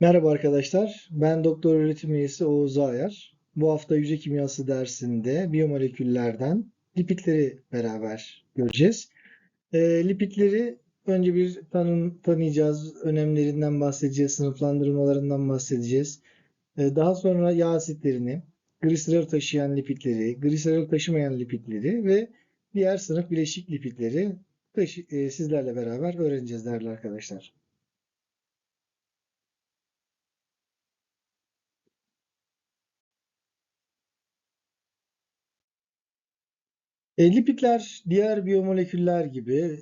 Merhaba arkadaşlar, ben doktor öğretim üyesi Oğuz Ayar. Bu hafta yüce kimyası dersinde biyomoleküllerden lipidleri beraber göreceğiz. E, lipidleri önce bir tanım, tanıyacağız, önemlerinden bahsedeceğiz, sınıflandırmalarından bahsedeceğiz. E, daha sonra yağ asitlerini, gliserol taşıyan lipidleri, gliserol taşımayan lipidleri ve diğer sınıf bileşik lipidleri taşı- e, sizlerle beraber öğreneceğiz değerli arkadaşlar. E, lipidler diğer biyomoleküller gibi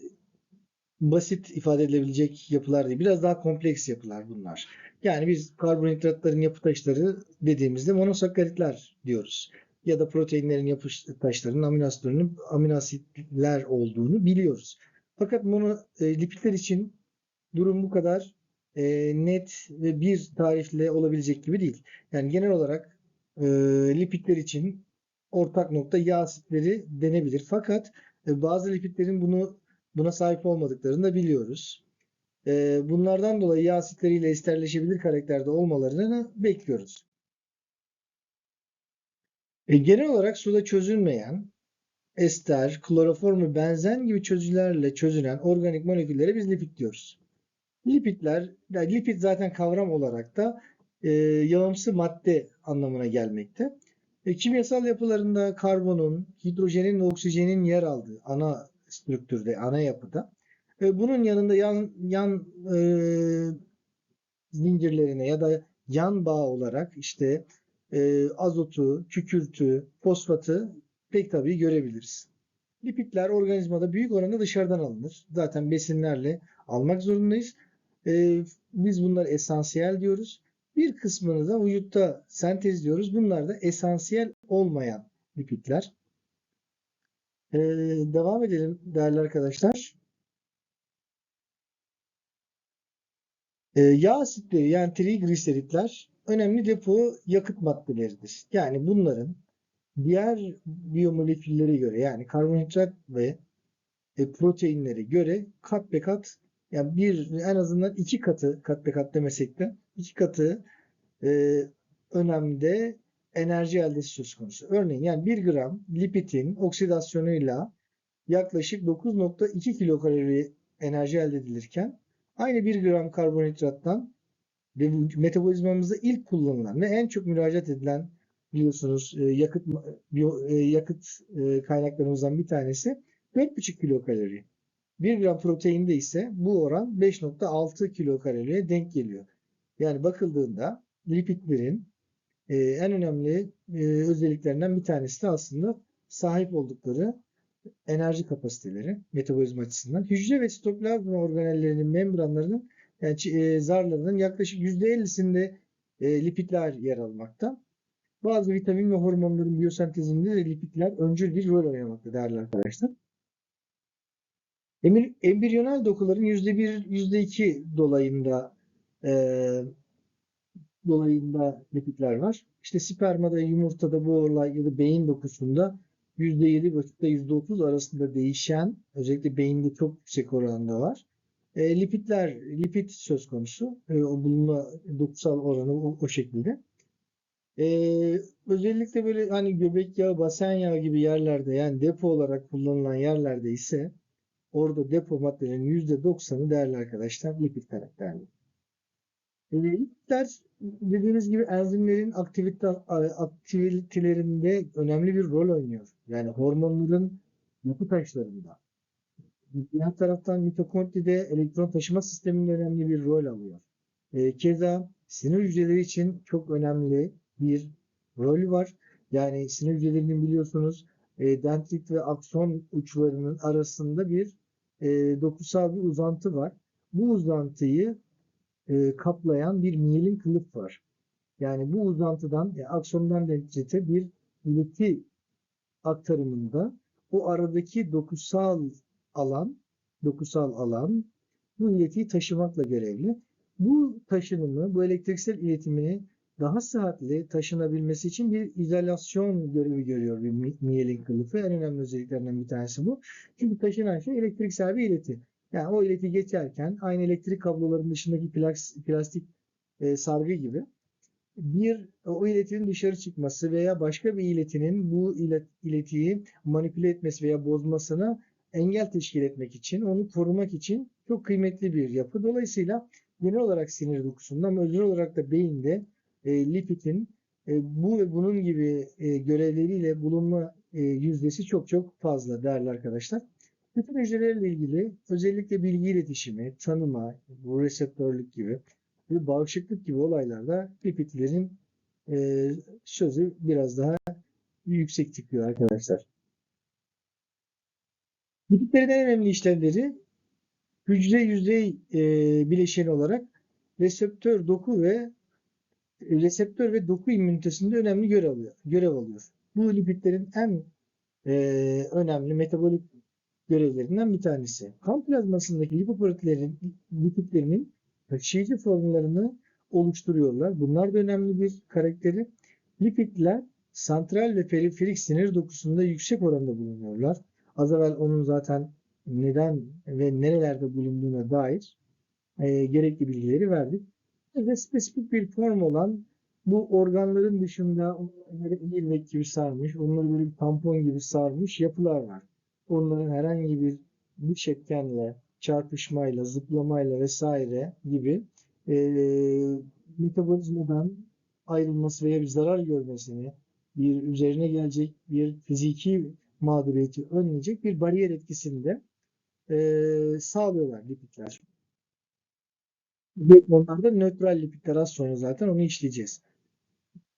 basit ifade edilebilecek yapılar değil. Biraz daha kompleks yapılar bunlar. Yani biz karbonhidratların yapı taşları dediğimizde monosakkaritler diyoruz. Ya da proteinlerin yapı taşlarının amino asitlerinin amino asitler olduğunu biliyoruz. Fakat mono, e, lipidler için durum bu kadar e, net ve bir tarifle olabilecek gibi değil. Yani genel olarak e, lipidler için ortak nokta yağ asitleri denebilir. Fakat e, bazı lipidlerin bunu buna sahip olmadıklarını da biliyoruz. E, bunlardan dolayı yağ asitleriyle esterleşebilir karakterde olmalarını bekliyoruz. E, genel olarak suda çözülmeyen ester, kloroform ve benzen gibi çözülerle çözülen organik moleküllere biz lipid diyoruz. Lipidler, lipid zaten kavram olarak da e, yağımsı madde anlamına gelmekte. E, kimyasal yapılarında karbonun, hidrojenin ve oksijenin yer aldığı ana strüktürde, ana yapıda. E, bunun yanında yan, yan e, zincirlerine ya da yan bağ olarak işte e, azotu, kükürtü, fosfatı pek tabii görebiliriz. Lipidler organizmada büyük oranda dışarıdan alınır. Zaten besinlerle almak zorundayız. E, biz bunları esansiyel diyoruz. Bir kısmını da vücutta sentezliyoruz. Bunlar da esansiyel olmayan lipidler. Ee, devam edelim değerli arkadaşlar. Ee, yağ asitleri yani trigliseritler önemli depo yakıt maddeleridir. Yani bunların diğer biyomoleküllere göre yani karbonhidrat ve e, proteinlere göre kat be kat yani bir en azından iki katı kat be kat demesek de iki katı e, önemde enerji eldesi söz konusu. Örneğin yani 1 gram lipidin oksidasyonuyla yaklaşık 9.2 kilokalori enerji elde edilirken aynı 1 gram karbonhidrattan ve metabolizmamızda ilk kullanılan ve en çok müracaat edilen biliyorsunuz e, yakıt e, yakıt e, kaynaklarımızdan bir tanesi 4,5 kilokalori. 1 gram proteinde ise bu oran 5.6 kilokaloriye denk geliyor. Yani bakıldığında lipidlerin e, en önemli e, özelliklerinden bir tanesi de aslında sahip oldukları enerji kapasiteleri metabolizma açısından. Hücre ve sitoplazma organellerinin membranlarının yani e, zarlarının yaklaşık %50'sinde e, lipidler yer almakta. Bazı vitamin ve hormonların biyosentezinde de lipidler öncül bir rol oynamakta değerli arkadaşlar. Emir, embriyonal dokuların %1, %2 dolayında e, dolayında lipidler var. İşte spermada, yumurtada bu olay ya da beyin dokusunda %7 ve %30 arasında değişen, özellikle beyinde çok yüksek oranda var. E, lipidler, lipid söz konusu. E, o bulunma dokusal oranı o, o şekilde. E, özellikle böyle hani göbek yağı, basen yağı gibi yerlerde yani depo olarak kullanılan yerlerde ise orada depo maddelerin %90'ı değerli arkadaşlar lipid karakterli. Lipidler dediğimiz gibi enzimlerin aktivite, aktivitelerinde önemli bir rol oynuyor. Yani hormonların yapı taşlarında. Diğer taraftan mitokondride elektron taşıma sisteminde önemli bir rol alıyor. E, keza sinir hücreleri için çok önemli bir rol var. Yani sinir hücrelerinin biliyorsunuz e, dendrit ve akson uçlarının arasında bir e, dokusal bir uzantı var. Bu uzantıyı e, kaplayan bir miyelin kılıf var. Yani bu uzantıdan, e, aksondan dendrite bir ileti aktarımında o aradaki dokusal alan, dokusal alan bu iletiyi taşımakla görevli. Bu taşınımı, bu elektriksel iletimini daha sıhhatli taşınabilmesi için bir izolasyon görevi görüyor bir miyelin kılıfı. En önemli özelliklerinden bir tanesi bu. Çünkü taşınan şey elektriksel bir ileti. Yani o ileti geçerken aynı elektrik kablolarının dışındaki plastik e, sargı gibi bir o iletinin dışarı çıkması veya başka bir iletinin bu ilet, iletiyi manipüle etmesi veya bozmasına engel teşkil etmek için, onu korumak için çok kıymetli bir yapı. Dolayısıyla genel olarak sinir dokusunda ama özel olarak da beyinde e, lipidin e, bu ve bunun gibi e, görevleriyle bulunma e, yüzdesi çok çok fazla değerli arkadaşlar. Bütün hücrelerle ilgili özellikle bilgi iletişimi, tanıma, bu reseptörlük gibi ve bağışıklık gibi olaylarda lipidlerin e, sözü biraz daha yüksek çıkıyor arkadaşlar. Lipidlerin en önemli işlevleri hücre yüzey e, bileşeni olarak reseptör doku ve reseptör ve doku immünitesinde önemli görev alıyor. Görev alıyor. Bu lipidlerin en e, önemli metabolik görevlerinden bir tanesi. Kan plazmasındaki lipoproteinlerin lipidlerinin taşıyıcı formlarını oluşturuyorlar. Bunlar da önemli bir karakteri. Lipidler santral ve periferik sinir dokusunda yüksek oranda bulunuyorlar. Az evvel onun zaten neden ve nerelerde bulunduğuna dair e, gerekli bilgileri verdik. Ve spesifik bir form olan bu organların dışında onları ilmek gibi sarmış, onları böyle bir tampon gibi sarmış yapılar var. Onların herhangi bir dış etkenle, çarpışmayla, zıplamayla vesaire gibi e, metabolizmadan ayrılması veya bir zarar görmesini, bir üzerine gelecek bir fiziki mağduriyeti önleyecek bir bariyer etkisini de e, sağlıyorlar lipidler. Ve onlar da nötral lipidler az sonra zaten onu işleyeceğiz.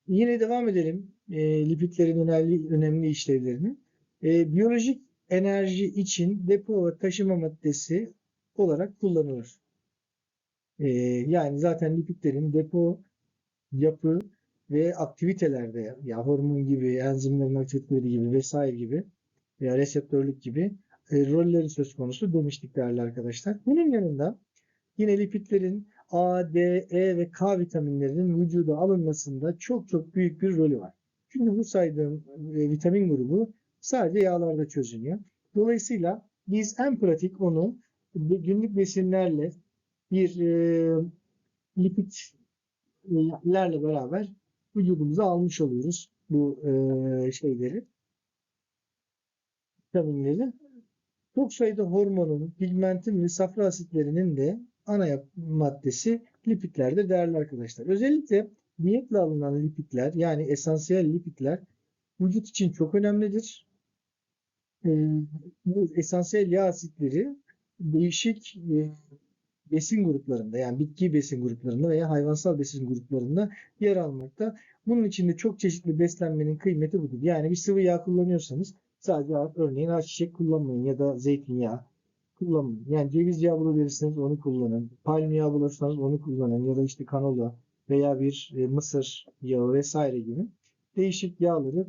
Yine devam edelim e, lipidlerin önemli, önemli işlevlerini. E, biyolojik enerji için depo ve taşıma maddesi olarak kullanılır. E, yani zaten lipidlerin depo, yapı ve aktivitelerde ya hormon gibi, enzimlerin aktiviteleri gibi vesaire gibi veya reseptörlük gibi e, rolleri söz konusu demiştik değerli arkadaşlar. Bunun yanında yine lipidlerin A, D, E ve K vitaminlerinin vücuda alınmasında çok çok büyük bir rolü var. Çünkü bu saydığım e, vitamin grubu sadece yağlarda çözünüyor. Dolayısıyla biz en pratik onu günlük besinlerle bir e, lipidlerle beraber vücudumuza almış oluyoruz bu e, şeyleri, vitaminleri. Çok sayıda hormonun, pigmentin ve safra asitlerinin de ana maddesi lipidlerdir değerli arkadaşlar. Özellikle diyetle alınan lipidler yani esansiyel lipidler vücut için çok önemlidir. Ee, bu esansiyel yağ asitleri değişik e, besin gruplarında yani bitki besin gruplarında veya hayvansal besin gruplarında yer almakta. Bunun içinde çok çeşitli beslenmenin kıymeti budur. Yani bir sıvı yağ kullanıyorsanız sadece örneğin ayçiçek kullanmayın ya da zeytinyağı kullanmayın. Yani ceviz yağı bulabilirsiniz onu kullanın. Palm yağı bulursanız onu kullanın ya da işte kanola veya bir e, mısır yağı vesaire gibi değişik yağları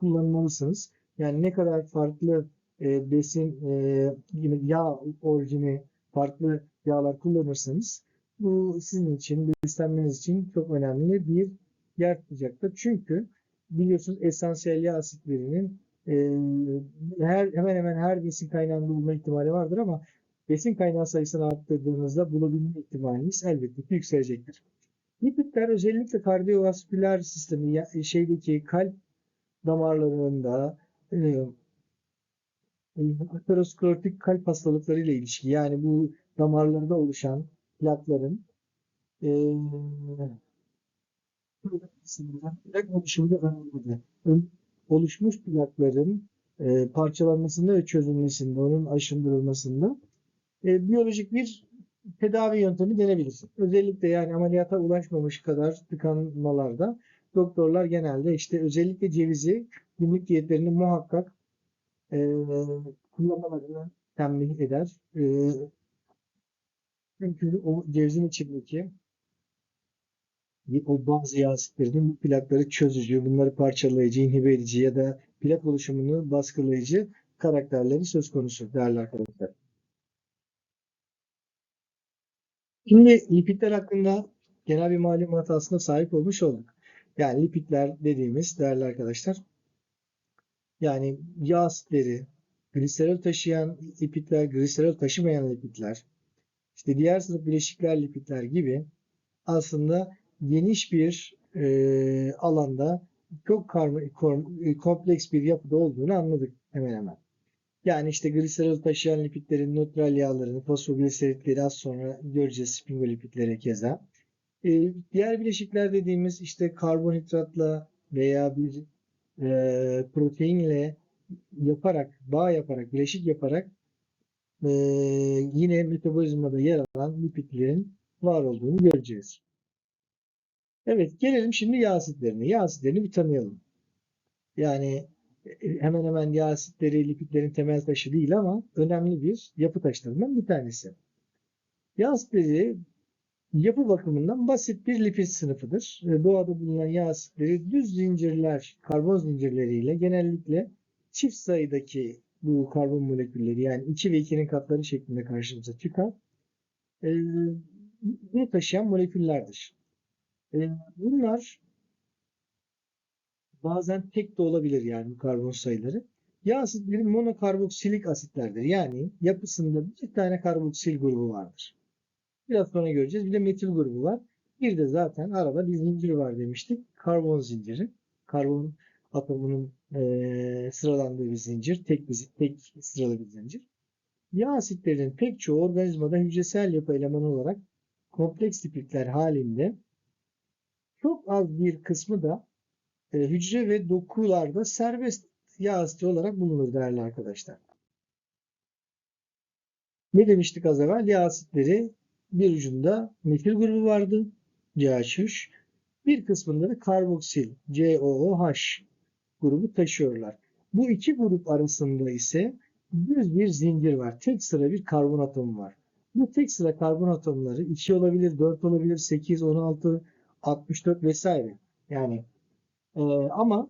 kullanmalısınız. Yani ne kadar farklı e, besin e, yağ orijini farklı yağlar kullanırsanız bu sizin için beslenmeniz için çok önemli bir yer tutacaktır. Çünkü biliyorsunuz esansiyel yağ asitlerinin e, her hemen hemen her besin kaynağında bulma ihtimali vardır ama besin kaynağı sayısını arttırdığınızda bulabilme ihtimaliniz elbette yükselecektir. Lipidler özellikle kardiyovasküler sistemi şeydeki kalp damarlarında e, aterosklerotik kalp hastalıkları ile ilişki yani bu damarlarda oluşan plakların e, plak oluşumunda önemlidir oluşmuş plakların e, parçalanmasında ve çözülmesinde, onun aşındırılmasında e, biyolojik bir tedavi yöntemi denebilir. Özellikle yani ameliyata ulaşmamış kadar tıkanmalarda doktorlar genelde işte özellikle cevizi günlük diyetlerini muhakkak e, kullanmalarını tembih eder. E, çünkü o cevizin içindeki o bazı yağ asitlerinin bu plakları çözücü, bunları parçalayıcı, inhibe edici ya da plak oluşumunu baskılayıcı karakterleri söz konusu değerli arkadaşlar. Şimdi lipidler hakkında genel bir malumat aslında sahip olmuş olduk. Yani lipidler dediğimiz değerli arkadaşlar yani yağ asitleri, gliserol taşıyan lipidler, gliserol taşımayan lipidler, işte diğer sınıf bileşikler lipidler gibi aslında geniş bir e, alanda çok karma, kom- e, kompleks bir yapıda olduğunu anladık hemen hemen. Yani işte gliserol taşıyan lipidlerin, nötral yağların, fosfogliseritleri az sonra göreceğiz sphingolipidleri keza. E, diğer bileşikler dediğimiz işte karbonhidratla veya bir e, proteinle yaparak, bağ yaparak, bileşik yaparak e, yine metabolizmada yer alan lipidlerin var olduğunu göreceğiz. Evet, gelelim şimdi yağ asitlerine. Yağ asitlerini bir tanıyalım. Yani e, hemen hemen yağ asitleri lipidlerin temel taşı değil ama önemli bir yapı taşlarından bir tanesi. Yağ asitleri yapı bakımından basit bir lipid sınıfıdır. E, Doğada bulunan yağ asitleri düz zincirler, karbon zincirleriyle genellikle çift sayıdaki bu karbon molekülleri yani 2 ve 2'nin katları şeklinde karşımıza çıkar. E, bunu taşıyan moleküllerdir. E, bunlar bazen tek de olabilir yani bu karbon sayıları. Yağ asitleri monokarboksilik asitlerdir. Yani yapısında bir tane karboksil grubu vardır. Biraz sonra göreceğiz. Bir de metil grubu var. Bir de zaten arada bir zincir var demiştik. Karbon zinciri. Karbon atomunun eee, sıralandığı bir zincir. Tek, bir, tek sıralı bir zincir. Yağ asitlerinin pek çoğu organizmada hücresel yapı elemanı olarak kompleks lipidler halinde çok az bir kısmı da e, hücre ve dokularda serbest yağ asidi olarak bulunur değerli arkadaşlar. Ne demiştik az evvel? Yağ asitleri bir ucunda metil grubu vardı. CH3. Bir kısmında da karboksil COOH grubu taşıyorlar. Bu iki grup arasında ise düz bir zincir var. Tek sıra bir karbon atomu var. Bu tek sıra karbon atomları 2 olabilir, 4 olabilir, 8, 16, 64 vesaire. Yani e, ama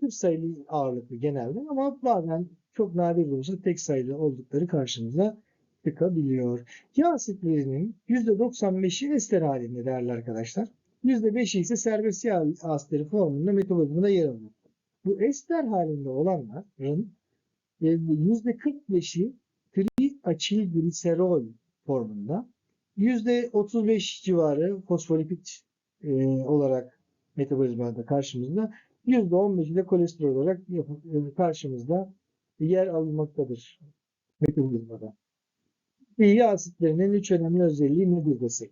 çift sayılı ağırlıklı genelde ama bazen çok nadir olursa tek sayılı oldukları karşımıza çıkabiliyor. Yağ asitlerinin %95'i ester halinde değerli arkadaşlar. %5'i ise serbest yağ asitleri formunda metabolizmada yer alıyor. Bu ester halinde olanların e, %45'i triaçilgliserol formunda, %35 civarı fosfolipid e, olarak metabolizmada karşımızda, %15'i de kolesterol olarak e, karşımızda yer almaktadır metabolizmada. Yağ asitlerinin üç önemli özelliği nedir desek?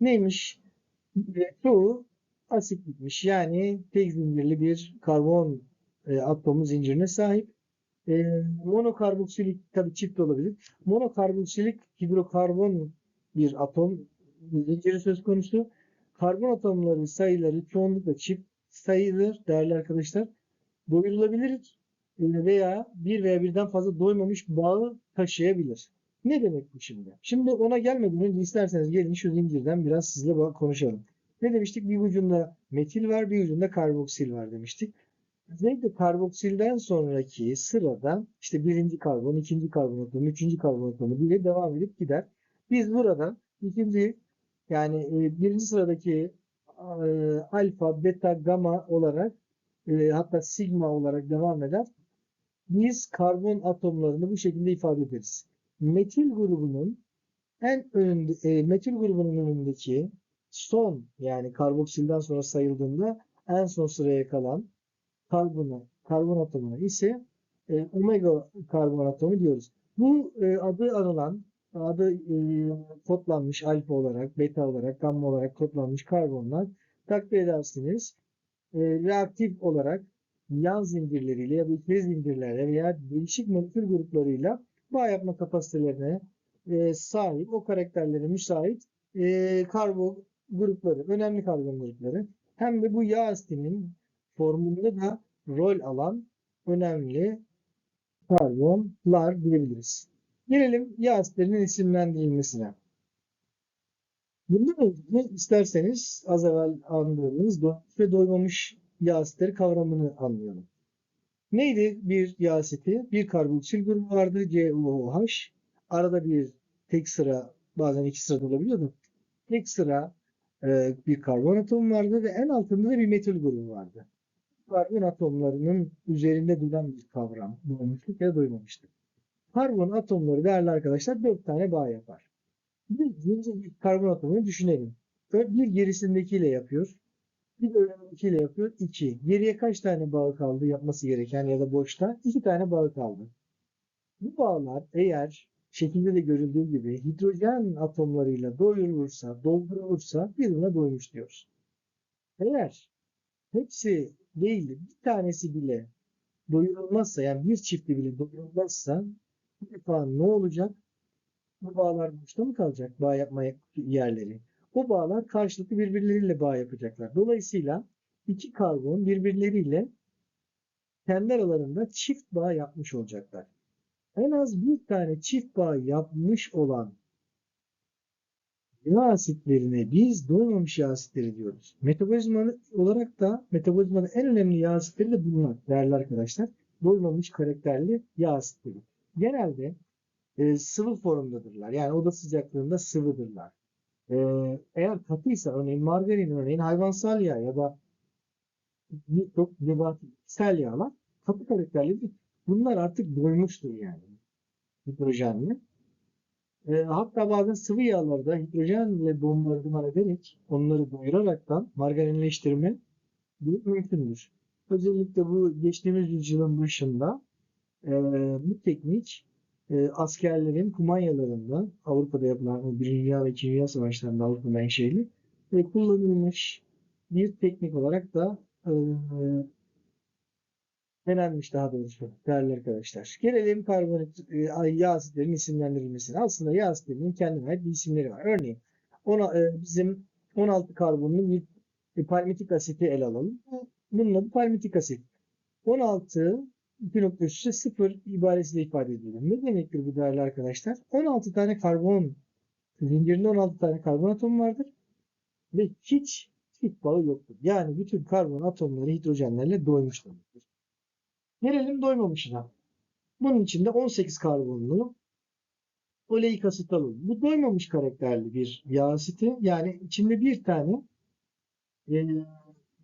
Neymiş? E, çoğu asitlikmiş. Yani tek zincirli bir karbon e, atomu zincirine sahip. E, monokarboksilik tabii çift olabilir. Monokarboksilik hidrokarbon bir atom zinciri söz konusu. Karbon atomları sayıları çoğunlukla çift sayılır değerli arkadaşlar. Doyurulabilir e, veya bir veya birden fazla doymamış bağı taşıyabilir. Ne demek bu şimdi? Şimdi ona gelmeden önce isterseniz gelin şu zincirden biraz sizle konuşalım. Ne demiştik? Bir ucunda metil var, bir ucunda karboksil var demiştik. Özellikle karboksilden sonraki sırada işte birinci karbon, ikinci karbon atomu, üçüncü karbon atomu diye devam edip gider. Biz burada ikinci yani e, birinci sıradaki e, alfa, beta, gamma olarak e, hatta sigma olarak devam eder. Biz karbon atomlarını bu şekilde ifade ederiz. Metil grubunun en önünde, e, metil grubunun önündeki son yani karboksilden sonra sayıldığında en son sıraya kalan karbonu, karbon atomuna ise e, omega karbon atomu diyoruz. Bu e, adı anılan, adı e, kodlanmış alfa olarak, beta olarak, gamma olarak kodlanmış karbonlar takdir edersiniz. E, reaktif olarak yan zincirleriyle ya da ikili zincirlerle veya değişik molekül gruplarıyla bağ yapma kapasitelerine e, sahip, o karakterlere müsait e, karbon grupları, önemli karbon grupları. Hem de bu yağ asitinin formunda da rol alan önemli karbonlar diyebiliriz. Gelelim yağ asitlerinin isimlendirilmesine. Bundan önce isterseniz az evvel anladığımız doymuş ve doymamış yağ asitleri kavramını anlayalım. Neydi bir yağ asiti? Bir karboksil grubu vardı COOH. Arada bir tek sıra bazen iki sırada olabiliyordu. Tek sıra e, bir karbon atomu vardı ve en altında da bir metil grubu vardı. Karbon atomlarının üzerinde duran bir kavram. Doymuşluk ya da doymamışlık. Karbon atomları değerli arkadaşlar dört tane bağ yapar. Bir bir karbon atomunu düşünelim. Bir gerisindekiyle yapıyor. Bir de önündekiyle yapıyor. 2. Geriye kaç tane bağ kaldı yapması gereken ya da boşta? 2 tane bağ kaldı. Bu bağlar eğer şekilde de görüldüğü gibi hidrojen atomlarıyla doyurulursa, doldurulursa birbirine doymuş diyoruz. Eğer hepsi değil de bir tanesi bile doyurulmazsa yani bir çifti bile doyurulmazsa bu defa ne olacak? Bu bağlar boşta mı kalacak bağ yapma yerleri? O bağlar karşılıklı birbirleriyle bağ yapacaklar. Dolayısıyla iki karbon birbirleriyle kendi aralarında çift bağ yapmış olacaklar. En az bir tane çift bağ yapmış olan yağ asitlerine biz doymamış yağ asitleri diyoruz. Metabolizma olarak da metabolizmanın en önemli yağ asitleri de bunlar değerli arkadaşlar. Doymamış karakterli yağ asitleri. Genelde e, sıvı formdadırlar. Yani oda sıcaklığında sıvıdırlar. E, eğer katıysa örneğin margarin örneğin hayvansal yağ ya da birçok nebati bitkisel yağlar katı karakterlidir. Bunlar artık doymuştur yani hidrojenle. E, hatta bazen sıvı yağlarda hidrojenle bombardıman ederek onları doyuraraktan margarinleştirme mümkündür. Özellikle bu geçtiğimiz yüzyılın başında e, bu teknik e, askerlerin kumanyalarında Avrupa'da yapılan Birinci Dünya ve İkinci Dünya Savaşlarında Avrupa menşeli ve kullanılmış bir teknik olarak da e, denenmiş daha doğrusu değerli arkadaşlar. Gelelim karbonhidrat e, yağ asitlerin isimlendirilmesine. Aslında yağ asitlerinin kendine ait bir isimleri var. Örneğin ona, e, bizim 16 karbonlu bir e, palmitik asiti ele alalım. Bunun adı palmitik asit. 16 2.3'e 0 ibaresiyle ifade edilir. Ne demektir bu değerli arkadaşlar? 16 tane karbon zincirinde 16 tane karbon atomu vardır ve hiç çift bağı yoktur. Yani bütün karbon atomları hidrojenlerle doymuş demektir. Gelelim doymamışına. Bunun içinde 18 karbonlu oleik asit alalım. Bu doymamış karakterli bir yağ asiti. Yani içinde bir tane e,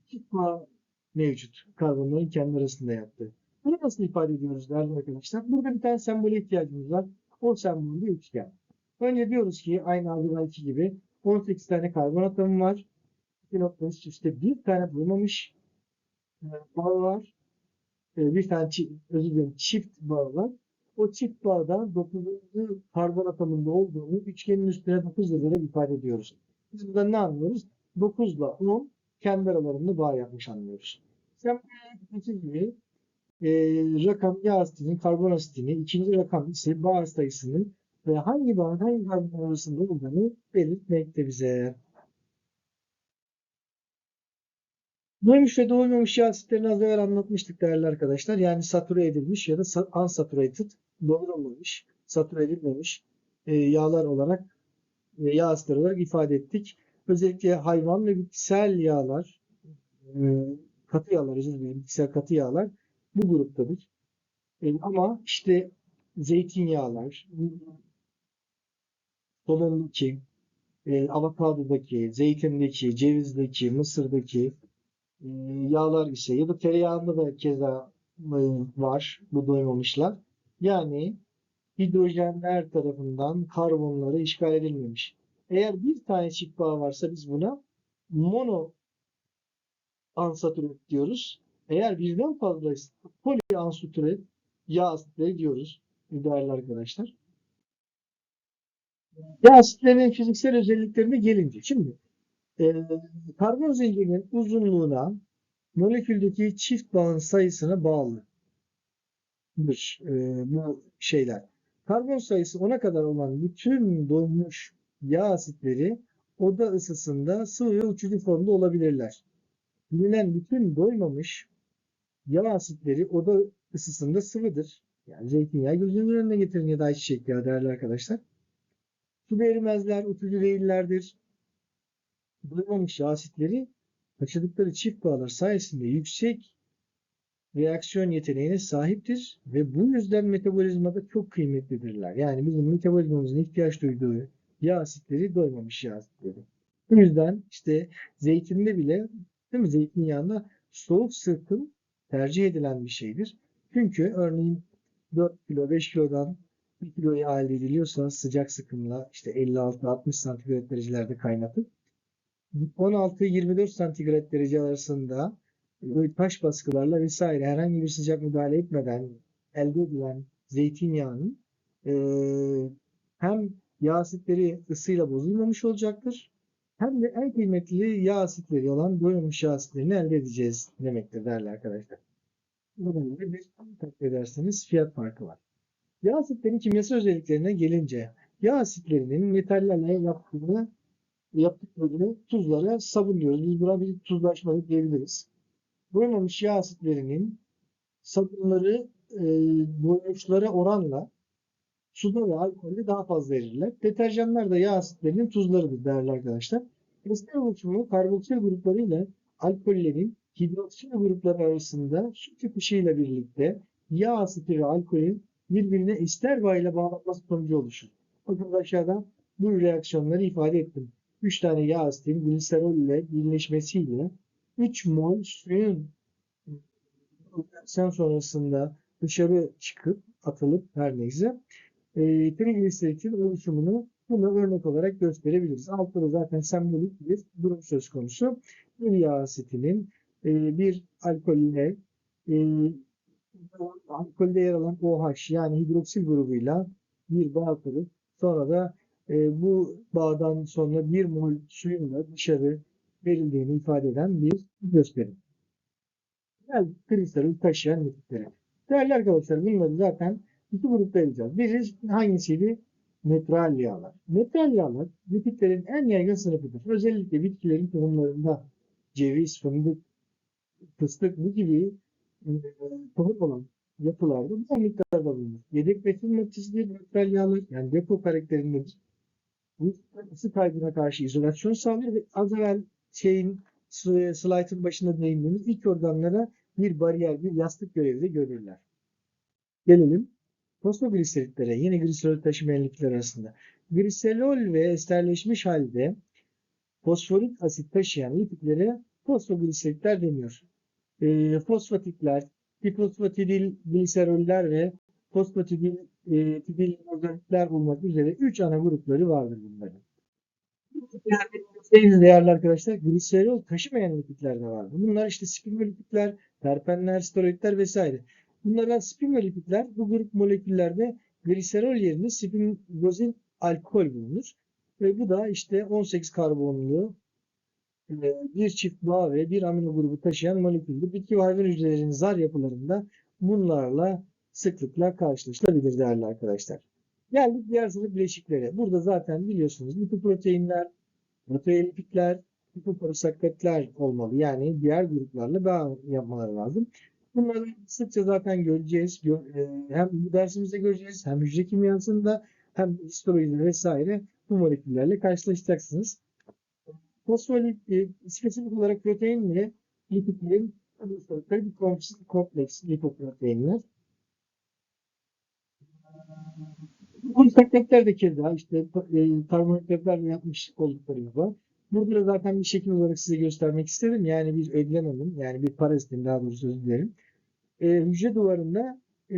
çift bağ mevcut. Karbonların kendi arasında yaptığı. Bunu nasıl ifade ediyoruz değerli arkadaşlar? Burada bir tane sembole ihtiyacımız var. O sembol bir üçgen. Önce diyoruz ki aynı algıdaki gibi 18 tane karbon atomu var. 2.3 üstte bir tane bulunmamış e, bağ var. E, bir tane çift, özür dilerim, çift bağ var. O çift bağda 9. karbon atomunda olduğunu üçgenin üstüne 9 yazarak ifade ediyoruz. Biz burada ne anlıyoruz? 9 ile 10 kendi aralarında bağ yapmış anlıyoruz. Sen gibi e, rakam yağ asitinin karbon asitini, ikinci rakam ise bağ sayısının ve hangi bağın hangi karbon arasında olduğunu belirtmekte bize. Doymuş ve doymamış yağ asitlerini az evvel anlatmıştık değerli arkadaşlar. Yani satüre edilmiş ya da sa- unsaturated, doyurulmamış, satüre edilmemiş e, yağlar olarak, e, yağ asitleri olarak ifade ettik. Özellikle hayvan ve bitkisel yağlar, e, katı yağlar, özür dilerim, bitkisel katı yağlar bu gruptadır. E, ama işte zeytinyağlar, somondaki, e, avokadodaki, zeytindeki, cevizdeki, mısırdaki e, yağlar ise ya da tereyağında da keza e, var bu doymamışlar. Yani hidrojenler tarafından karbonları işgal edilmemiş. Eğer bir tane çift bağ varsa biz buna mono unsaturated diyoruz. Eğer birden fazlaysa polyunsaturated yağ asitleri diyoruz değerli arkadaşlar. Yağ asitlerinin fiziksel özelliklerine gelince şimdi e, karbon zincirinin uzunluğuna moleküldeki çift bağın sayısına bağlıdır e, bu şeyler. Karbon sayısı 10'a kadar olan bütün doymuş yağ asitleri oda ısısında sıvı ve uçucu formda olabilirler. Bilinen bütün doymamış yağ asitleri oda ısısında sıvıdır. Yani zeytinyağı gözünün önüne getirin ya da ayçiçek yağı değerli arkadaşlar. Su erimezler, uçucu değillerdir. Doymamış yağ asitleri taşıdıkları çift bağlar sayesinde yüksek reaksiyon yeteneğine sahiptir ve bu yüzden metabolizmada çok kıymetlidirler. Yani bizim metabolizmamızın ihtiyaç duyduğu yağ asitleri doymamış yağ asitleri. Bu yüzden işte zeytinde bile değil mi zeytinyağında soğuk sıkım tercih edilen bir şeydir. Çünkü örneğin 4 kilo 5 kilodan 1 kilo yağ elde ediliyorsa sıcak sıkımla işte 56-60 santigrat derecelerde kaynatıp 16-24 santigrat derece arasında böyle taş baskılarla vesaire herhangi bir sıcak müdahale etmeden elde edilen zeytinyağının eee, hem yağ asitleri ısıyla bozulmamış olacaktır hem de en kıymetli yağ asitleri olan doymamış yağ asitlerini elde edeceğiz demektir değerli arkadaşlar. Burada bir takdir ederseniz fiyat farkı var. Yağ asitlerin kimyasal özelliklerine gelince yağ asitlerinin metallerle yaptığını yaptıklarını tuzlara sabunluyoruz. Biz buna bir tuzlaşma diyebiliriz. Doymamış yağ asitlerinin sabunları e, doymuşlara oranla suda ve alkolde daha fazla erirler. Deterjanlar da yağ asitlerinin tuzlarıdır değerli arkadaşlar. Ester oluşumu karboksil grupları ile alkollerin hidroksil grupları arasında su çıkışıyla birlikte yağ asiti ve alkolün birbirine ester bağ ile bağlanması sonucu oluşur. Bakın aşağıda bu reaksiyonları ifade ettim. 3 tane yağ asitin gliserol ile birleşmesiyle 3 mol suyun reaksiyon sonrasında dışarı çıkıp atılıp her neyse e, trigliseritin oluşumunu bunu örnek olarak gösterebiliriz. Altta da zaten sembolik bir durum söz konusu. Bir yağ asitinin e, bir alkolle e, alkolde yer alan OH yani hidroksil grubuyla bir bağ kurup sonra da e, bu bağdan sonra bir mol suyun dışarı verildiğini ifade eden bir gösterim. Yani gliserol taşıyan lipitlere. Değerli arkadaşlar bunları zaten iki grupta ayıracağız. Biri hangisiydi? Netral yağlar. Netral yağlar lipidlerin en yaygın sınıfıdır. Özellikle bitkilerin tohumlarında ceviz, fındık, fıstık bu gibi e, tohum olan yapılarda bu miktarda bulunur. Yedek besin maddesidir netral yağlar. Yani depo karakterindedir. Bu ısı kaybına karşı izolasyon sağlıyor ve az evvel şeyin slaytın başında değindiğimiz ilk organlara bir bariyer, bir yastık görevi de görürler. Gelelim fosfogliseritlere, yine gliserol taşımayan lipidler arasında. Gliserol ve esterleşmiş halde fosforik asit taşıyan lipidlere fosfogliseritler deniyor. E, fosfatitler, difosfatidil gliseroller ve fosfatidil e, tidil organikler olmak üzere 3 ana grupları vardır bunların. Yani değerli arkadaşlar gliserol taşımayan lipidler de vardır. Bunlar işte sphingolipidler, terpenler, steroidler vesaire. Bunlardan sphingolipidler bu grup moleküllerde gliserol yerine sphingozin alkol bulunur. Ve bu da işte 18 karbonlu e, bir çift bağ ve bir amino grubu taşıyan moleküldür. Bitki ve hayvan hücrelerinin zar yapılarında bunlarla sıklıkla karşılaşılabilir değerli arkadaşlar. Geldik diğer sınıf bileşiklere. Burada zaten biliyorsunuz lipoproteinler, proteolipidler, lipopolisakkaritler olmalı. Yani diğer gruplarla bağ yapmaları lazım. Bunları sıkça zaten göreceğiz. e, Hem bu dersimizde göreceğiz, hem hücre kimyasında, hem histolojide vesaire bu moleküllerle karşılaşacaksınız. Fosfolip, e, spesifik olarak protein ve lipidlerin oluşturdukları bir kompleks lipoproteinler. Bu taktikler de işte e, karbonhidratlarla yapmış oldukları gibi. Burada da zaten bir şekil olarak size göstermek istedim. Yani bir ödlemenin, yani bir parazitin daha doğrusu özür dilerim. E, hücre duvarında e,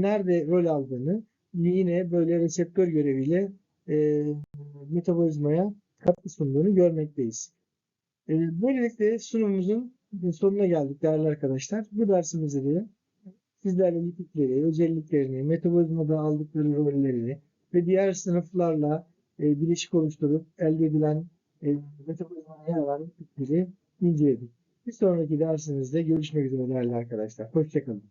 nerede rol aldığını yine böyle reseptör göreviyle e, metabolizmaya katkı sunduğunu görmekteyiz. E, böylelikle sunumumuzun sonuna geldik değerli arkadaşlar. Bu dersimizde de sizlerle lipidleri, özelliklerini, metabolizmada aldıkları rolleri ve diğer sınıflarla e, bileşik oluşturup elde edilen e, metabolizmaya yer alan lipidleri inceledik. Bir sonraki dersimizde görüşmek üzere değerli arkadaşlar. Hoşçakalın.